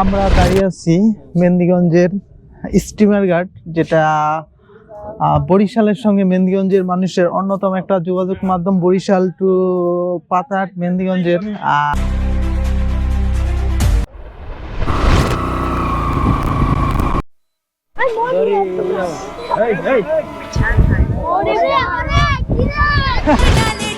আমরা দাঁড়িয়ে আছি মেন্দিগঞ্জের স্টিমার ঘাট যেটা বরিশালের সঙ্গে মেহেন্দিগঞ্জের মানুষের অন্যতম একটা যোগাযোগ মাধ্যম বরিশাল টু পাতাট মেন্দিগঞ্জের আহ, লালে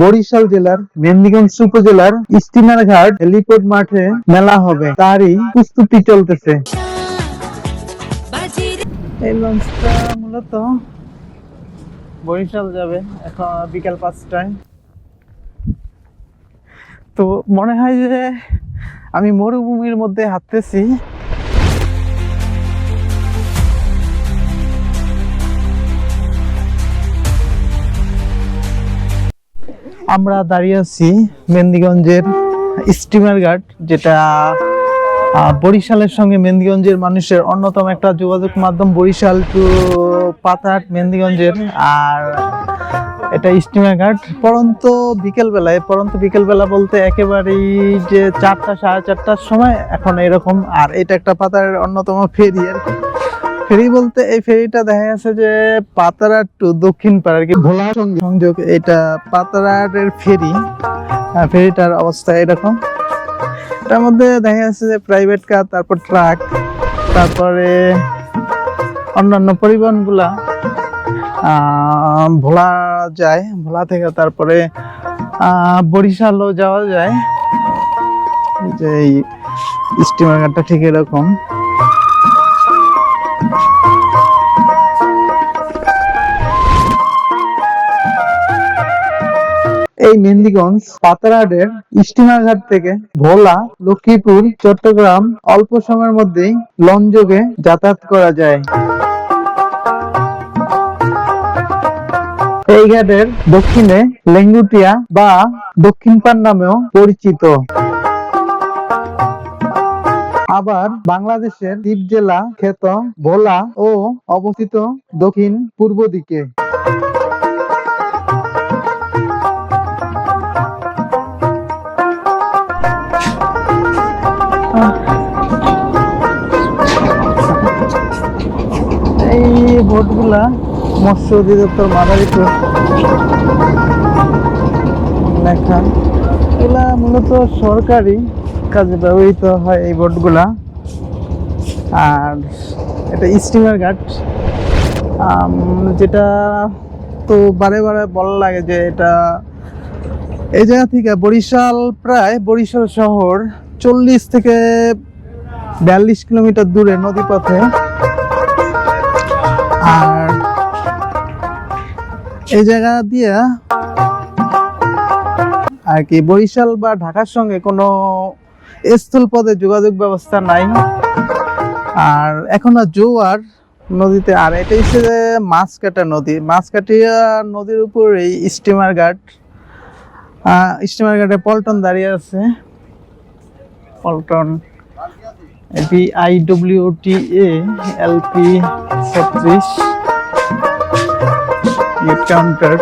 বরিশাল জেলার মেন্দিগঞ্জ উপজেলার স্টিমার ঘাট হেলিপোর্ট মাঠে মেলা হবে। তারই প্রস্তুতি চলতেছে। এই লঞ্চটা মূলত বরিশাল যাবে এখন বিকাল পাঁচটায়। তো মনে হয় যে আমি মরুভূমির মধ্যে হাঁটতেছি। আমরা দাঁড়িয়ে আছি মেন্দিগঞ্জের স্টিমার ঘাট, যেটা বরিশালের সঙ্গে মেন্দিগঞ্জের মানুষের অন্যতম একটা যোগাযোগ মাধ্যম, বরিশাল টু পাতাট মেন্দিগঞ্জের আর এটা স্টিমার ঘাট। পরন্ত বিকেলবেলায়, পরন্ত বিকেল বেলা বলতে একেবারেই যে চারটা, সাড়ে চারটার সময়, এখন এরকম। আর এটা একটা পাতার অন্যতম ফেরি আর কি। ফেরি বলতে এই ফেরিটা দেখা যাচ্ছে যে পাতারাট টু দক্ষিণ পাড়ার কি ভোলা সংযোগ, এটা পাতারাটের ফেরি। ফেরিটার অবস্থা এরকম। তার মধ্যে দেখা যাচ্ছে যে প্রাইভেট কার তারপর ট্রাক তারপরে অন্যান্য পরিবহনগুলা ভোলা যায়, ভোলা থেকে তারপরে বরিশালও যাওয়া যায়। যে এই স্টিমার ঘাটটা ঠিক এরকম। এই মেহেন্দিগঞ্জ পাতারহাটের স্টিমার ঘাট থেকে ভোলা, লক্ষ্মীপুর, চট্টগ্রাম অল্প সময়ের মধ্যেই লঞ্চযোগে যাতায়াত করা যায়। এই ঘাটের দক্ষিণে লেঙ্গুটিয়া বা দক্ষিণ পান নামেও পরিচিত। আবার বাংলাদেশের দ্বীপ জেলা খ্যাত ভোলা ও অবস্থিত দক্ষিণ পূর্ব দিকে। বোটগুলা মৎস্য অধিদপ্তর মাদারীপুর লেখা এগুলা মূলত সরকারি কাজে ব্যবহৃত হয় এই বোটগুলা। আর এটা স্টিমার ঘাট। যেটা তো বারে বারে বলা লাগে যে এটা এই জায়গা থেকে বরিশাল, প্রায় বরিশাল শহর চল্লিশ থেকে বিয়াল্লিশ কিলোমিটার দূরে নদী পথে আর এই জায়গা দিয়ে আর কি বরিশাল বা ঢাকার সঙ্গে কোনো স্থল পথে যোগাযোগ ব্যবস্থা নাই। আর এখন আর জোয়ার নদীতে, আর এটা হচ্ছে যে মাছকাটা নদী। মাছকাটিয়া নদীর উপর এই স্টিমার ঘাট। স্টিমার ঘাটে পল্টন দাঁড়িয়ে আছে। Paltan. AP I W T A L P ছত্রিশ কাউন্টার